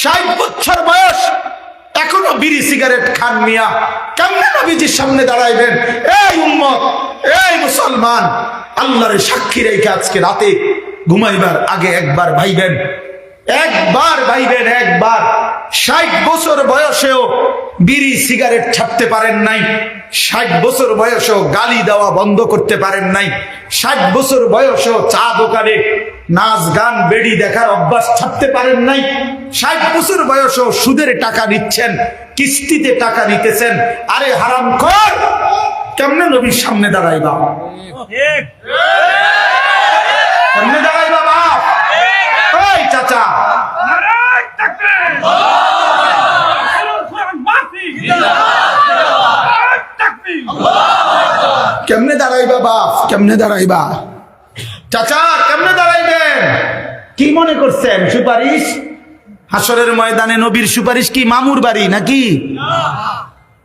ষাট বছর বয়স, এখনও বিড়ি সিগারেট খান মিয়া। কেমনে নবীজির সামনে দাঁড়াইবেন? এই উম্মত, এই মুসলমান, আল্লাহরে সাক্ষী রেখে আজকে রাতে ঘুমাইবার আগে একবার ভাইবেন একবার ভাইবেন, একবার। ষাট বছর বয়সেও বিড়ি সিগারেট ছাড়তে পারেন নাই, ষাট বছর বয়সেও গালি দেওয়া বন্ধ করতে পারেন নাই, ষাট বছর বয়সেও চা দোকানে নাচ গান, বেড়ি দেখার অভ্যাস ছাড়তে পারেন নাই ষাট বছর বয়সেও সুদের টাকা নিচ্ছেন, কিস্তিতে টাকা নিতেছেন। আরে হারাম কর! কেমনে নবীর সামনে দাঁড়াইবা? কেমনে দাঁড়াইবা বাপ? ওই চাচা। কেমনে দাঁড়াইবা বাপ? কেমনে দাঁড়াইবা? চাচা, কেমনে দাঁড়াইবেন? কি মনে করছেন, সুপারিশ? হাসরের ময়দানে নবীর সুপারিশ কি মামুর বাড়ি নাকি?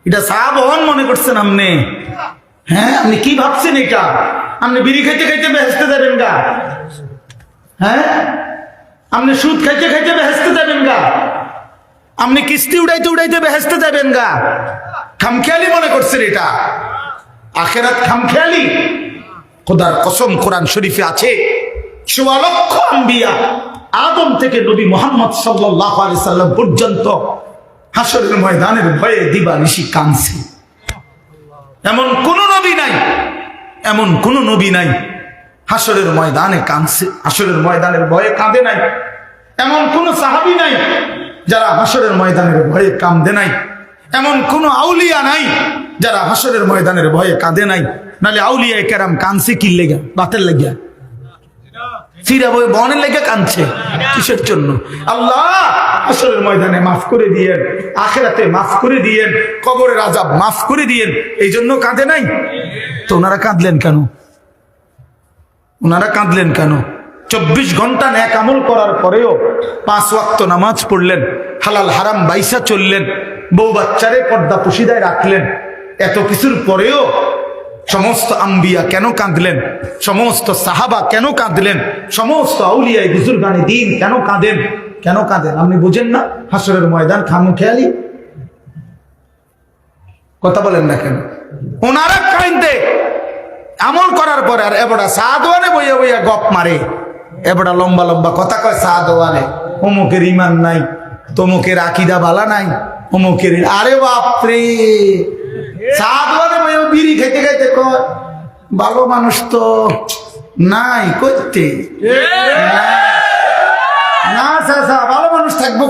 এটা সাহাবহন মনে করছেন আপনি হ্যাঁ আপনি কি ভাবছেন এটা? আপনি বিড়ি খাইতে খাইতে বেহেস্তে যাবেন গা। হ্যাঁ? আপনি সুদ খাইতে খাইতে বেহেস্তে যাবেন গা। আপনি কিস্তি উড়াইতে উড়াইতে বেহেস্তে যাবেন গা। খামখেয়ালি মনে করছেন এটা। আখেরাত খামখেয়ালি। খোদার কসম কোরআন শরীফে আছে। সোয়া লক্ষ আম্বিয়া আদম থেকে নবী মোহাম্মদ সাল্লাম পর্যন্ত হাসরের ময়দানের ভয়ে দিবা নিশি কানছে এমন কোন নবী নাই, এমন কোন নবী নাই হাসরের ময়দানে কানছে হাসরের ময়দানের ভয়ে কাঁদে নাই। এমন কোন সাহাবি নাই যারা হাসরের ময়দানের ভয়ে কাঁদে নাই। এমন কোন আউলিয়া নাই যারা হাসরের ময়দানের ভয়ে কাঁদে নাই। নালে আউলিয়া কেরাম কানছে কি লেগা? বাতের লেগা? ফিরা বই বনের লেগে কানছে কিসের জন্য? আল্লাহ আসরের ময়দানে মাফ করে দিয়েন, আখেরাতে মাফ করে দিয়েন, কবরের আজাব মাফ করে দিয়েন, এই জন্য কাঁদে নাই? তো ওনারা কাঁদলেন কেন? ওনারা কাঁদলেন কেন? চব্বিশ ঘণ্টা ন্যাক আমল করার পরেও পাঁচ ওয়াক্ত নামাজ পড়লেন, হালাল হারাম বাইসা চললেন, বউ বাচ্চারে পর্দা পুশিদায় রাখলেন। এত কিছুর পরেও সমস্ত আম্বিয়া কেন কাঁদলেন? সমস্ত সাহাবা কেন কাঁদলেন? সমস্ত আউলিয়াই বুজুর্গানি দিন কেন কাঁদেন? কেন কাঁদেন? আপনি বুঝেন না? হাসরের ময়দান খামু খেয়ালি। কথা বলেন না কেন? ওনারা কাইন্দে আমল করার পরে আর এবড়া সাদওয়ানে বইয়া বইয়া গপ মারে। এবড়া লম্বা লম্বা কথা কয় সাদওয়ানে। অমুকের ইমান নাই, তমুকের আকিদা বালা নাই, অমুকের আরে বাপরে! বইয়া কয় ভালো মানুষ তো নাই করতে না চাচা ভালো মানুষ থাকব